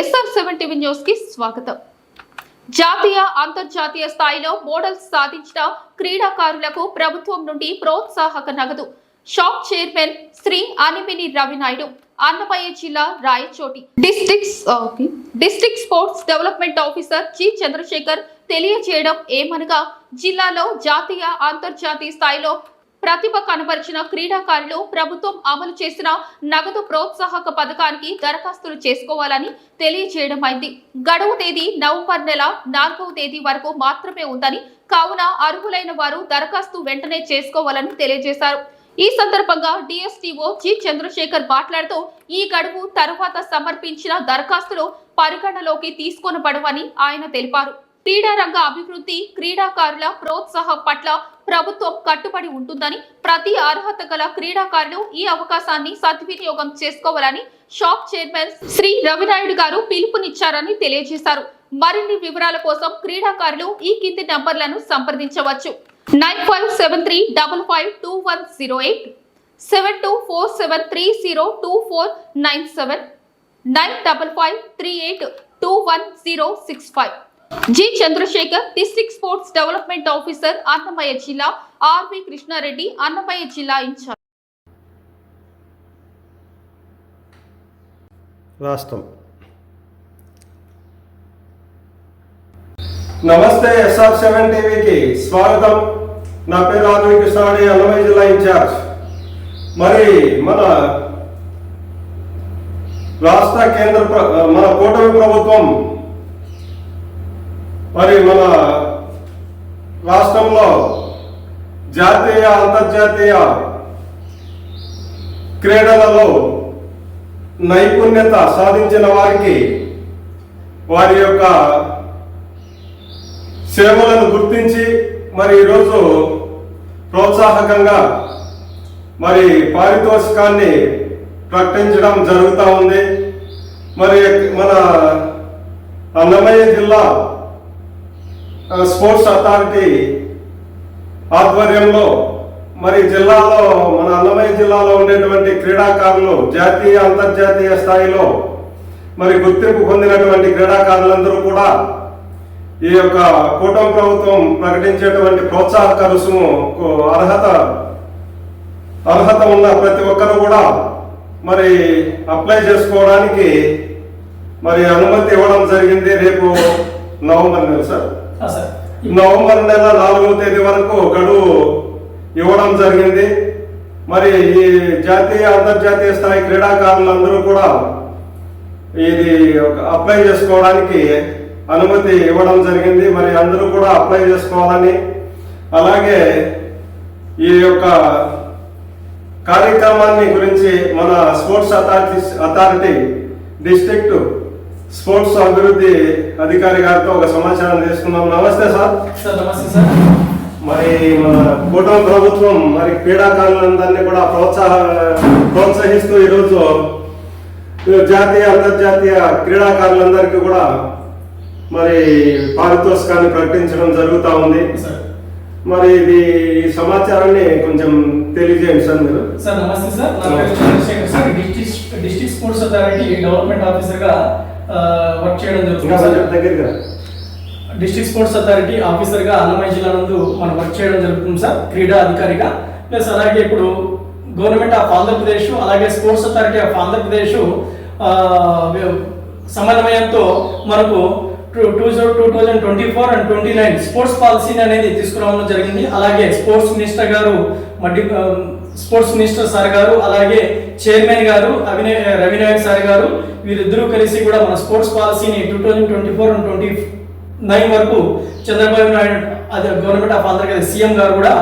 SR seven TV న్యూస్కి స్వాగతం. జాతీయ అంతర్జాతీయ స్థాయిలో మోడల్స్ సాధించిన క్రీడాకారులకు ప్రభుత్వం నుండి ప్రోత్సాహక నగదు. షాప్ చైర్మన్ శ్రీ అనిమిని రవినాయుడు అన్నమయ్య జిల్లా Rayachoti. Districts district sports development officer G Chandrasekhar తెలియజేయడం ఏమనగా జిల్లాలో జాతీయ అంతర్జాతీయ స్థాయిలో ప్రతిభ కనబరిచిన క్రీడాకారులు ప్రభుత్వం అమలు చేసిన నగదు ప్రోత్సాహక పథకానికి దరఖాస్తులు చేసుకోవాలని తెలియజేయడం అయింది. గడువు తేదీ నవంబర్ నెల నాలుగవ తేదీ వరకు మాత్రమే ఉందని కావున అర్హులైన వారు దరఖాస్తు వెంటనే చేసుకోవాలని తెలియజేశారు. ఈ సందర్భంగా డిఎస్టీఓ జి చంద్రశేఖర్ మాట్లాడుతూ ఈ గడువు తరువాత సమర్పించిన దరఖాస్తులు పరిగణలోకి తీసుకొనబడవని ఆయన తెలిపారు. క్రీడా రంగ అభివృద్ధి క్రీడాకారుల ప్రోత్సాహం పట్ల ప్రభుత్వం కట్టుబడి ఉంటుందని ప్రతి అర్హత గల క్రీడాకారులు ఈ అవకాశాన్ని సద్వినియోగం చేసుకోవాలని షాప్ చైర్మన్ శ్రీ రవినాయుడు గారు పిలుపునిచ్చారని తెలియజేశారు. మరిన్ని వివరాల కోసం క్రీడాకారులు ఈ కింది నంబర్లను సంప్రదించవచ్చు. Nine five seven three double five two one zero eight seven two four seven three zero two four nine seven nine double five three eight two one zero six five. G Chandrasekhar district sports development officer Annamayya జిల్లా RV Krishna Reddy Annamayya జిల్లా incharge. రాష్ట్రం. నమస్తే SR seven టీవీకి స్వాగతం. నా పేరు RV Krishna Reddy Annamayya జిల్లా incharge. మరి మన రాష్ట్ర కేంద్ర మన కూటమి ప్రభుత్వం మరి మన రాష్ట్రంలో జాతీయ అంతర్జాతీయ క్రీడలలో నైపుణ్యత సాధించిన వారికి వారి యొక్క సేవలను గుర్తించి మరి ఈరోజు ప్రోత్సాహకంగా మరి పారితోషికాన్ని ప్రకటించడం జరుగుతూ ఉంది. మరి మన అన్నమయ్య జిల్లా స్పోర్ట్స్ అథారిటీ ఆధ్వర్యంలో మరి జిల్లాలో మన అన్నమయ్య జిల్లాలో ఉండేటువంటి క్రీడాకారులు జాతీయ అంతర్జాతీయ స్థాయిలో మరి గుర్తింపు పొందినటువంటి క్రీడాకారులందరూ కూడా ఈ యొక్క కూటమి ప్రభుత్వం ప్రకటించేటువంటి ప్రోత్సాహక రుసుము అర్హత అర్హత ఉన్న ప్రతి ఒక్కరు కూడా మరి అప్లై చేసుకోవడానికి మరి అనుమతి ఇవ్వడం జరిగింది రేపు నవంబర్ నెల సార్ సార్. నవంబర్ నెల నాలుగవ తేదీ వరకు గడువు ఇవ్వడం జరిగింది. మరి ఈ జాతీయ అంతర్జాతీయ స్థాయి క్రీడాకారులందరూ కూడా ఇది ఒక అప్లై చేసుకోవడానికి అనుమతి ఇవ్వడం జరిగింది. మరి అందరూ కూడా అప్లై చేసుకోవాలని. అలాగే ఈ యొక్క కార్యక్రమాన్ని గురించి మన sports authority authority district sports అభివృద్ధి అధికారి గారితో ఒక సమాచారం తీసుకుందాం నమస్తే సార్. సార్ నమస్తే సార్. మరి మన కూటమి ప్రభుత్వం మరి క్రీడాకారులందరినీ కూడా ప్రోత్సాహ ప్రోత్సహిస్తూ ఈరోజు జాతీయ అంతర్జాతీయ క్రీడాకారులందరికీ కూడా మరి పారితోషికాన్ని ప్రకటించడం జరుగుతూ ఉంది. సార్ మరి ఇది ఈ సమాచారాన్ని కొంచెం తెలియజేయండి సార్ మీరు. సార్ నమస్తే సార్. నా పేరు Chandrasekhar sir. District district sports authority development ఆఫీసర్గా ఆ, వర్క్ చేయడం జరుగుతుంది దగ్గరగా డిస్ట్రిక్ట్ స్పోర్ట్స్ అథారిటీ ఆఫీసర్గా అన్నమయ్య జిల్లా నందు మనం వర్క్ చేయడం జరుగుతుంది సార్ క్రీడా అధికారిగా. ప్లస్ అలాగే ఇప్పుడు గవర్నమెంట్ ఆఫ్ ఆంధ్రప్రదేశ్ అలాగే స్పోర్ట్స్ అథారిటీ ఆఫ్ ఆంధ్రప్రదేశ్ సమన్వయంతో మనకు two two two thousand twenty four and twenty nine sports పాలసీని అనేది తీసుకురావడం జరిగింది. అలాగే స్పోర్ట్స్ మినిస్టర్ గారు మడ్డి స్పోర్ట్స్ మినిస్టర్ సార్ గారు అలాగే చైర్మన్ గారు అభినయ రవినాయక్ సార్ గారు వీరిద్దరూ కలిసి కూడా మన స్పోర్ట్స్ పాలసీని two thousand twenty four and twenty nine వరకు చంద్రబాబు నాయుడు అదే గవర్నమెంట్ ఆఫ్ ఆంధ్రప్రదేశ్ సీఎం గారు కూడా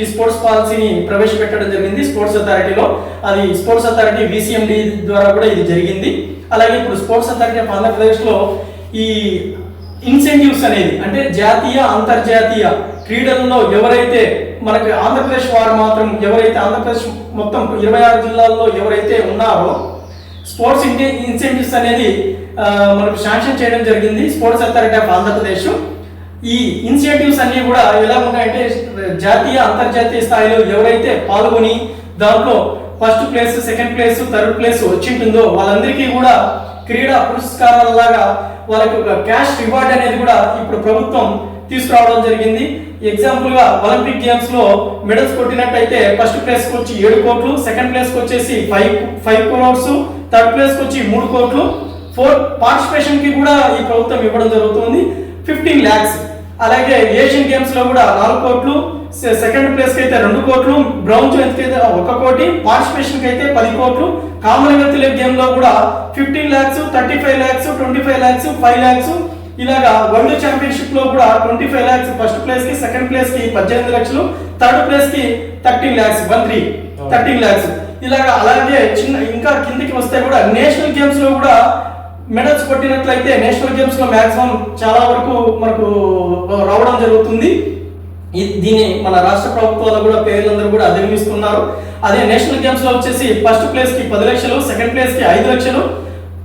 ఈ స్పోర్ట్స్ పాలసీని ప్రవేశపెట్టడం జరిగింది స్పోర్ట్స్ అథారిటీలో అది స్పోర్ట్స్ అథారిటీ విసిఎండి ద్వారా కూడా ఇది జరిగింది. అలాగే ఇప్పుడు స్పోర్ట్స్ అథారిటీ ఆఫ్ ఆంధ్రప్రదేశ్లో ఈ ఇన్సెంటివ్స్ అనేది అంటే జాతీయ అంతర్జాతీయ క్రీడల్లో ఎవరైతే మనకి ఆంధ్రప్రదేశ్ వారు మాత్రం ఎవరైతే ఆంధ్రప్రదేశ్ మొత్తం ఇరవై ఆరు జిల్లాల్లో ఎవరైతే ఉన్నారో స్పోర్ట్స్ ఇంటి ఇన్సెంటివ్స్ అనేది మనకు శాంక్షన్ చేయడం జరిగింది. Sports authority of Andhra Pradesh. ఈ ఇన్సెంటివ్స్ అన్ని కూడా ఎలా ఉన్నాయంటే జాతీయ అంతర్జాతీయ స్థాయిలో ఎవరైతే పాల్గొని దాంట్లో first place second place third place వచ్చింటుందో వాళ్ళందరికీ కూడా క్రీడా పురస్కారాల లాగా వాళ్ళకి ఒక క్యాష్ రివార్డ్ అనేది కూడా ఇప్పుడు ప్రభుత్వం తీసుకురావడం జరిగింది. ఎగ్జాంపుల్గా ఒలింపిక్ గేమ్స్లో మెడల్స్ కొట్టినట్టయితే ఫస్ట్ ప్లేస్కి వచ్చి ఏడు కోట్లు సెకండ్ ప్లేస్కి వచ్చేసి ఫైవ్ ఫైవ్ క్రోర్స్ థర్డ్ ప్లేస్కి వచ్చి మూడు కోట్లు. ఫోర్త్ పార్టిసిపేషన్కి కూడా ఈ ప్రభుత్వం ఇవ్వడం జరుగుతుంది. ఫిఫ్టీన్ ల్యాక్స్ అలాగే ఏషియన్ గేమ్స్లో కూడా నాలుగు కోట్లు సెకండ్ ప్లేస్కి అయితే రెండు కోట్లు బ్రౌన్కి అయితే ఒక కోటి పార్టిసిపేషన్కి అయితే పది కోట్లు కామన్వెల్త్ లీగ్ గేమ్లో కూడా fifteen lakhs thirty five lakhs twenty five lakhs five lakhs ఇలాగా వరల్డ్ ఛాంపియన్షిప్లో కూడా ట్వంటీ ఫైవ్ ల్యాక్స్ ఫస్ట్ ప్లేస్కి సెకండ్ ప్లేస్కి పద్దెనిమిది లక్షలు థర్డ్ ప్లేస్కి thirteen lakhs one three thirteen lakhs ఇలాగా అలాగే చిన్న ఇంకా కిందికి వస్తే కూడా నేషనల్ గేమ్స్లో కూడా మెడల్స్ కొట్టినట్లయితే నేషనల్ గేమ్స్లో మాక్సిమం చాలా వరకు మనకు రావడం జరుగుతుంది. దీని దీన్ని మన రాష్ట్ర ప్రభుత్వాలు కూడా పేర్లందరూ కూడా అధిగమిస్తున్నారు. అదే నేషనల్ గేమ్స్లో వచ్చేసి ఫస్ట్ ప్లేస్కి పది లక్షలు సెకండ్ ప్లేస్కి ఐదు లక్షలు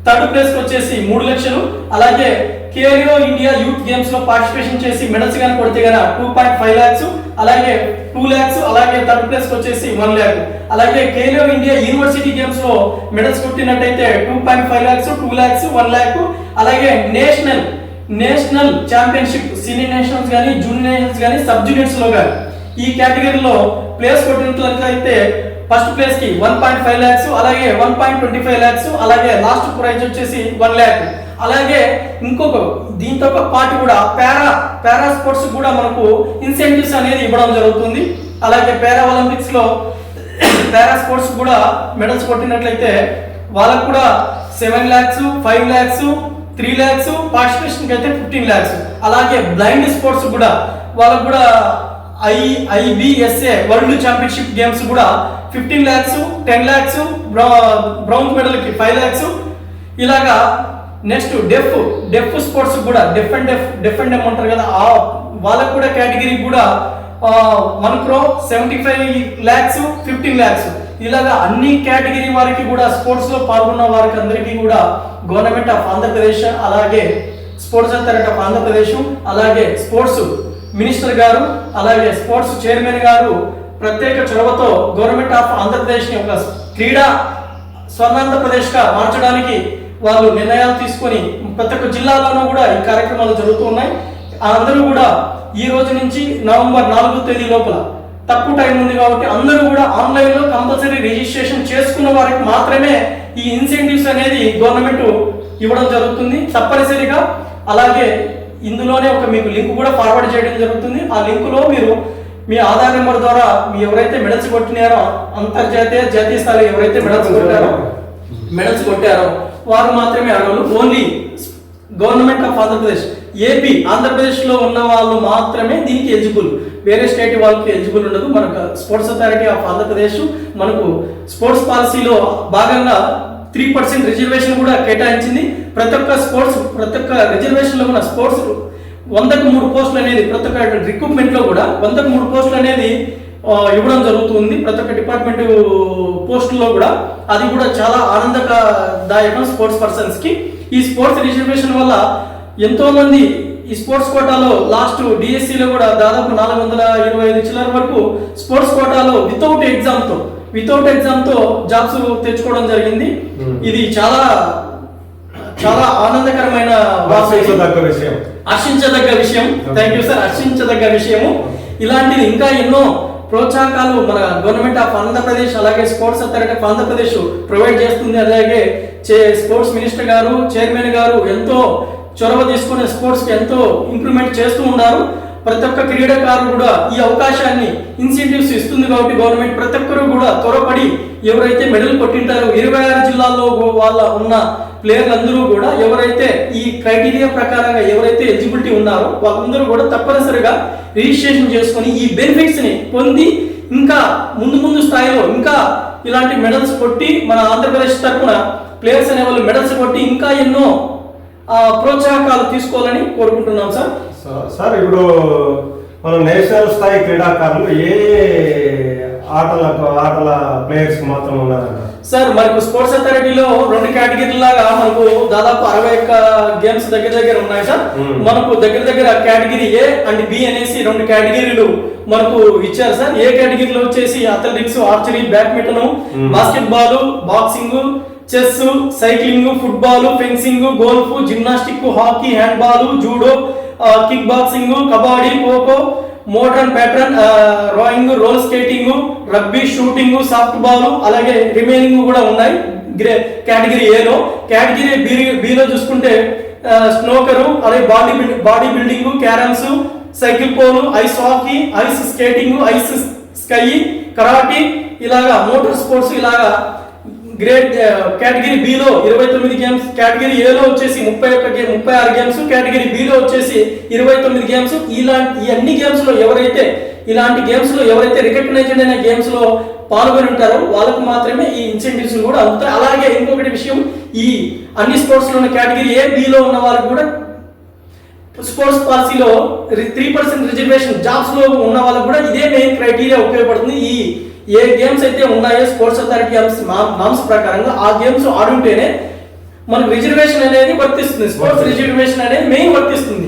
థర్డ్ ప్లేస్కి వచ్చేసి మూడు లక్షలు అలాగే కేరియో ఇండియా యూత్ గేమ్స్లో పార్టిసిపేషన్ చేసి మెడల్స్ గాని కొడితే గన టూ పాయింట్ ఫైవ్ ల్యాక్స్ అలాగే టూ ల్యాక్స్ అలాగే థర్డ్ ప్లేస్ వచ్చేసి వన్ ల్యాక్ అలాగే కేలో ఇండియా యూనివర్సిటీ గేమ్స్లో medals కొట్టినట్టయితే two point five lakhs two lakhs one lakh అలాగే national national championship senior nationals కానీ జూనియర్ నేషనల్స్ కానీ సబ్ జూనియర్స్లో కానీ ఈ కేటగిరీలో ప్లేస్ కొట్టినట్లయితే ఫస్ట్ ప్లేస్కి వన్ పాయింట్ ఫైవ్ ల్యాక్స్ అలాగే one point twenty five lakhs అలాగే లాస్ట్ ప్రైజ్ వచ్చేసి వన్ ల్యాక్ అలాగే ఇంకొక దీంతో పాటు కూడా పారా పారా స్పోర్ట్స్ కూడా మనకు ఇన్సెంటివ్స్ అనేది ఇవ్వడం జరుగుతుంది. అలాగే పారా ఒలింపిక్స్లో పారా స్పోర్ట్స్ కూడా మెడల్స్ కొట్టినట్లయితే వాళ్ళకు కూడా seven lakhs five lakhs three lakhs పార్టిసిపేషన్కి అయితే ఫిఫ్టీన్ ల్యాక్స్ అలాగే బ్లైండ్ స్పోర్ట్స్ కూడా వాళ్ళకు కూడా I IBSA world championship games కూడా fifteen lakhs ten lakhs brown మెడల్కి five lakhs ఇలాగా నెక్స్ట్ డెఫ్ డెఫ్ స్పోర్ట్స్ కూడా deaf and deaf deaf and deaf అంటారు కదా ఆ వాళ్ళకు కూడా కేటగిరీ కూడా one crore seventy five lakhs fifteen lakhs ఇలాగా అన్ని కేటగిరీ వారికి కూడా స్పోర్ట్స్లో పాల్గొన్న వారికి అందరికీ కూడా గవర్నమెంట్ ఆఫ్ ఆంధ్రప్రదేశ్ అలాగే స్పోర్ట్స్ అథారిటీ ఆఫ్ ఆంధ్రప్రదేశ్ అలాగే స్పోర్ట్స్ మినిస్టర్ గారు అలాగే స్పోర్ట్స్ చైర్మన్ గారు ప్రత్యేక చొరవతో గవర్నమెంట్ ఆఫ్ ఆంధ్రప్రదేశ్ యొక్క క్రీడా స్వర్ణాంధ్రప్రదేశ్గా మార్చడానికి వాళ్ళు నిర్ణయాలు తీసుకొని ప్రతి ఒక్క జిల్లాలోనూ కూడా ఈ కార్యక్రమాలు జరుగుతూ ఉన్నాయి. అందరూ కూడా ఈ రోజు నుంచి నవంబర్ నాలుగో తేదీ లోపల తక్కువ టైం ఉంది కాబట్టి అందరూ కూడా ఆన్లైన్లో కంపల్సరీ రిజిస్ట్రేషన్ చేసుకున్న వారికి మాత్రమే ఈ ఇన్సెంటివ్స్ అనేది గవర్నమెంట్ ఇవ్వడం జరుగుతుంది తప్పనిసరిగా. అలాగే ఇందులోనే ఒక మీకు లింక్ కూడా ఫార్వర్డ్ చేయడం జరుగుతుంది. ఆ లింక్లో మీరు మీ ఆధార్ నెంబర్ ద్వారా మీ ఎవరైతే మెడల్స్ కొట్టినారో అంతర్జాతీయ జాతీయ స్థాయిలో ఎవరైతే మెడల్స్ కొట్టారో. మెడల్స్ కొట్టారో వారు మాత్రమే అర్హులు. Only government of Andhra Pradesh AP ఆంధ్రప్రదేశ్లో ఉన్న వాళ్ళు మాత్రమే దీనికి ఎలిజిబుల్ వేరే స్టేట్ వాళ్ళకి ఎలిజిబుల్ ఉండదు. మనకు స్పోర్ట్స్ అథారిటీ ఆఫ్ ఆంధ్రప్రదేశ్ మనకు స్పోర్ట్స్ పాలసీలో భాగంగా త్రీ పర్సెంట్ రిజర్వేషన్ కూడా కేటాయించింది. ప్రతి ఒక్క స్పోర్ట్స్ ప్రతి ఒక్క రిజర్వేషన్లో ఉన్న స్పోర్ట్స్ వందకు మూడు పోస్టులు అనేది ప్రతి ఒక్క రిక్రూట్మెంట్లో కూడా వందకు మూడు పోస్టులు అనేది ఇవ్వడం జరుగుతుంది. ప్రతి ఒక్క డిపార్ట్మెంట్ పోస్టుల్లో కూడా అది కూడా చాలా ఆనందదాయకం స్పోర్ట్స్ పర్సన్స్కి ఈ స్పోర్ట్స్ రిజర్వేషన్ వల్ల ఎంతో మంది ఈ స్పోర్ట్స్ కోటాలో లాస్ట్ డిఎస్సిలో కూడా దాదాపు నాలుగు వందల ఇరవై ఐదు చిల్లర వరకు స్పోర్ట్స్ కోటాలో వితౌట్ ఎగ్జామ్తో వితౌట్ ఎగ్జామ్తో జాబ్స్ తెచ్చుకోవడం జరిగింది. ఇది చాలా చాలా ఆనందకరమైన హర్షించదగ్గ విషయం. థ్యాంక్ యూ సార్ హర్షించదగ్గ విషయము. ఇలాంటిది ఇంకా ఎన్నో ప్రోత్సాహకాలు మన గవర్నమెంట్ ఆఫ్ ఆంధ్రప్రదేశ్ అలాగే sports authority of Andhra Pradesh provide చేస్తుంది. అలాగే చే- స్పోర్ట్స్ మినిస్టర్ గారు చైర్మన్ గారు ఎంతో చొరవ తీసుకుని స్పోర్ట్స్కి ఎంతో ఇంప్రూవ్మెంట్ చేస్తూ ఉన్నారు. ప్రతి ఒక్క క్రీడాకారులు కూడా ఈ అవకాశాన్ని ఇన్సెంటివ్స్ ఇస్తుంది కాబట్టి గవర్నమెంట్ ప్రతి ఒక్కరు కూడా త్వరపడి ఎవరైతే మెడల్ కొట్టింటారో ఇరవై ఆరు జిల్లాల్లో వాళ్ళ ఉన్న ప్లేయర్లు అందరూ కూడా ఎవరైతే ఈ క్రైటీరియా ప్రకారంగా ఎవరైతే ఎలిజిబిలిటీ ఉన్నారో వాళ్ళందరూ కూడా తప్పనిసరిగా రిజిస్ట్రేషన్ చేసుకొని ఈ బెనిఫిట్స్ని పొంది ఇంకా ముందు ముందు స్థాయిలో ఇంకా ఇలాంటి మెడల్స్ కొట్టి మన ఆంధ్రప్రదేశ్ తరఫున ప్లేయర్స్ అనే వాళ్ళు మెడల్స్ కొట్టి ఇంకా ఎన్నో ప్రోత్సాహకాలు తీసుకోవాలని కోరుకుంటున్నాం సార్ సార్ ఇప్పుడు మనం నేషనల్ స్థాయి క్రీడాకారులు ఏ ఆటలకు ఆటల ప్లేయర్స్ మాత్రం ఉన్నారంట సార్ మనకు స్పోర్ట్స్ అథారిటీలో రెండు కేటగిరీల లాగా మనకు దాదాపు అరవై ఒక్క గేమ్స్ దగ్గర దగ్గర ఉన్నాయి సార్. మనకు దగ్గర దగ్గర కేటగిరీ ఏ అండ్ బి అనేసి రెండు కేటగిరీలు మనకు ఇచ్చారు సార్ ఏ కేటగిరీలో వచ్చేసి athletics archery badminton Hmm. Basketball boxing chess cycling football fencing golf gymnastic hockey handball judo kick boxing kabaddi kho kho modern pattern rowing roll skating rugby shooting softball అలాగే remaining కూడా ఉన్నాయి. Grade category ఏలో. Category B బిలో చూసుకుంటే snooker అలాగే body building body building carroms cycle polo ice hockey ice skating ice ski karate ఇలాగా motor sports ఇలాగా grade category బిలో ఇరవై తొమ్మిది గేమ్స్ కేటగిరీ ఏలో వచ్చేసి ముప్పై ఒక్క గేమ్ ముప్పై ఆరు గేమ్స్ కేటగిరీ బిలో వచ్చేసి ఇరవై తొమ్మిది గేమ్స్ ఇలాంటి ఈ అన్ని గేమ్స్లో ఎవరైతే ఇలాంటి గేమ్స్లో ఎవరైతే రికగ్నైజ్డ్ అయిన గేమ్స్లో పాల్గొని ఉంటారో వాళ్ళకు మాత్రమే ఈ ఇన్సెంటివ్స్ కూడా అందుతాయి. అలాగే ఇంకొకటి విషయం ఈ అన్ని స్పోర్ట్స్లో ఉన్న కేటగిరీ ఏ బిలో ఉన్న వాళ్ళకి కూడా స్పోర్ట్స్ పాలసీలో త్రీ పర్సెంట్ రిజర్వేషన్ జాబ్స్లో ఉన్న వాళ్ళకు కూడా ఇదే మెయిన్ క్రైటీరియా ఉపయోగపడుతుంది. ఈ ఏ గేమ్స్ అయితే ఉన్నాయో స్పోర్ట్స్ అథారిటీ నామ్స్ ప్రకారంగా ఆ గేమ్స్ ఆడుంటేనే మనకు రిజర్వేషన్ అనేది వర్తిస్తుంది. స్పోర్ట్స్ రిజర్వేషన్ అనేది మెయిన్ వర్తిస్తుంది.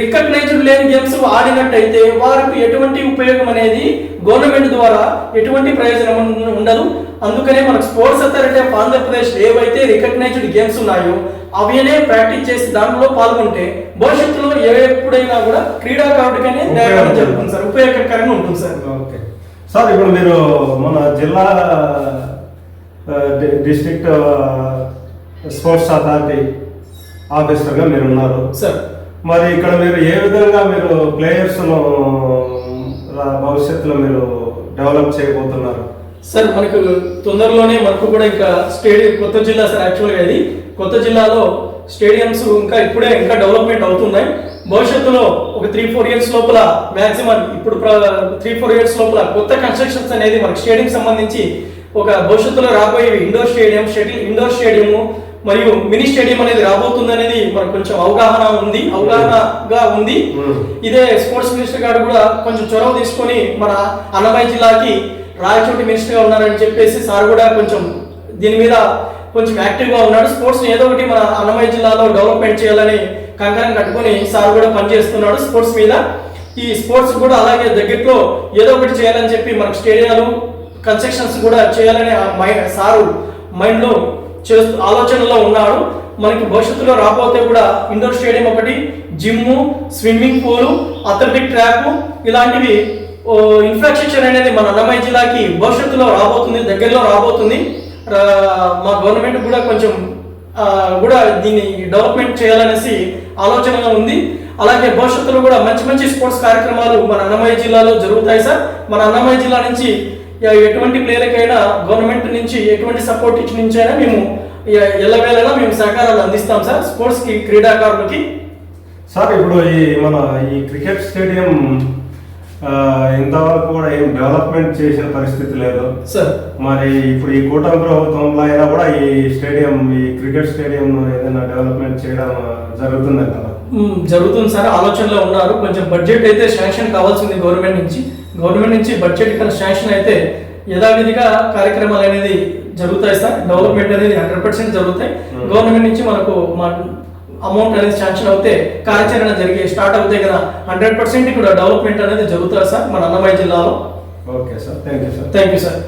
రికగ్నైజ్డ్ లేని గేమ్స్ ఆడినట్టయితే వారికి ఎటువంటి ఉపయోగం అనేది గవర్నమెంట్ ద్వారా ఎటువంటి ప్రయోజనం ఉండదు. అందుకనే మనకు స్పోర్ట్స్ అథారిటీ ఆఫ్ ఆంధ్రప్రదేశ్ ఏవైతే రికగ్నైజ్డ్ గేమ్స్ ఉన్నాయో అవనే ప్రాక్టీస్ చేసి దాంట్లో పాల్గొంటే భవిష్యత్తులో ఏ ఎప్పుడైనా కూడా క్రీడాకారుడికనే జరుగుతుంది సార్. ఉపయోగకరంగా ఉంటుంది సార్. ఓకే. సార్ ఇప్పుడు మీరు మన జిల్లా డిస్ట్రిక్ట్ స్పోర్ట్స్ అథారిటీ ఆఫీసర్గా మీరు ఉన్నారు సార్. మరి ఇక్కడ మీరు ఏ విధంగా మీరు ప్లేయర్స్ను భవిష్యత్తులో మీరు డెవలప్ చేయబోతున్నారు? సార్ మనకు తొందరలోనే మనకు కూడా ఇంకా స్టేడియం కొత్త జిల్లా సార్ యాక్చువల్గా ఇది. కొత్త జిల్లాలో స్టేడియంస్ ఇంకా ఇప్పుడే ఇంకా డెవలప్మెంట్ అవుతున్నాయి. భవిష్యత్తులో ఒక త్రీ ఫోర్ ఇయర్స్ లోపల మాక్సిమం ఇప్పుడు త్రీ ఫోర్ ఇయర్స్ లోపల కొత్త కన్స్ట్రక్షన్స్ అనేది మనకి స్టేడియం సంబంధించి ఒక భవిష్యత్తులో రాబోయే indoor stadium shuttle indoor stadium మరియు మినీ స్టేడియం అనేది రాబోతుంది అనేది మనకు కొంచెం అవగాహన ఉంది అవగాహనగా ఉంది. ఇదే స్పోర్ట్స్ మినిస్టర్ గారు కూడా కొంచెం చొరవ తీసుకొని మన అన్నమయ్య జిల్లాకి రాయచోటి మినిస్టర్గా ఉన్నారని చెప్పేసి సార్ కూడా కొంచెం దీని మీద కొంచెం యాక్టివ్గా ఉన్నాడు స్పోర్ట్స్ ఏదో ఒకటి మన అన్నమయ్య జిల్లాలో డెవలప్మెంట్ చేయాలని కంకణం కట్టుకుని సార్ కూడా పనిచేస్తున్నాడు స్పోర్ట్స్ మీద. ఈ స్పోర్ట్స్ కూడా అలాగే దగ్గరలో ఏదో ఒకటి చేయాలని చెప్పి మనకు స్టేడియాలు కన్స్ట్రక్షన్స్ కూడా చేయాలని ఆ మైండ్ సారు మైండ్లో చేస్తూ ఆలోచనలో ఉన్నాడు. మనకి భవిష్యత్తులో రాబోతే కూడా ఇండోర్ స్టేడియం ఒకటి gym swimming pool athletic track ఇలాంటివి ఇన్ఫ్రాస్ట్రక్చర్ అనేది మన అన్నమయ్య జిల్లాకి భవిష్యత్తులో రాబోతుంది దగ్గరలో రాబోతుంది. మా గవర్నమెంట్ కూడా కొంచెం కూడా దీన్ని డెవలప్మెంట్ చేయాలనేసి ఆలోచనగా ఉంది. అలాగే భవిష్యత్తులో కూడా మంచి మంచి స్పోర్ట్స్ కార్యక్రమాలు మన అన్నమయ్య జిల్లాలో జరుగుతాయి సార్. మన అన్నమయ్య జిల్లా నుంచి ఎటువంటి ప్లేయర్కైనా గవర్నమెంట్ నుంచి ఎటువంటి సపోర్ట్ ఇచ్చి నుంచైనా మేము ఎల్లవేళలా మేము సహకారాలు అందిస్తాం సార్ స్పోర్ట్స్కి క్రీడాకారులకి. సార్ ఇప్పుడు ఈ మన ఈ క్రికెట్ స్టేడియం ఇంతవరకు కూడా ఏం డెవలప్మెంట్ చేసిన పరిస్థితి లేదు. సార్. మరి ఇప్పుడు ఈ కూటమి ప్రభుత్వంలో అయినా కూడా ఈ స్టేడియం ఈ క్రికెట్ స్టేడియం ఏదైనా డెవలప్మెంట్ చేయడం జరుగుతుంది కదా జరుగుతుంది సార్. ఆలోచనలో ఉన్నారు. కొంచెం బడ్జెట్ అయితే శాంక్షన్ కావాల్సింది గవర్నమెంట్ నుంచి. గవర్నమెంట్ నుంచి బడ్జెట్ కన్నా శాంక్షన్ అయితే యథావిధిగా కార్యక్రమాలు అనేది జరుగుతాయి సార్. డెవలప్మెంట్ అనేది హండ్రెడ్ పర్సెంట్ జరుగుతాయి. గవర్నమెంట్ నుంచి మనకు మా అమౌంట్ అనేది శాంక్షన్ అవుతే కార్యాచరణ జరిగే స్టార్ట్ అవుతే కదా హండ్రెడ్ పర్సెంట్ ఇక్కడ డెవలప్మెంట్ అనేది జరుగుతుంది సార్ మన అన్నమయ్య జిల్లాలో. Okay sir. Thank you sir. Thank you sir.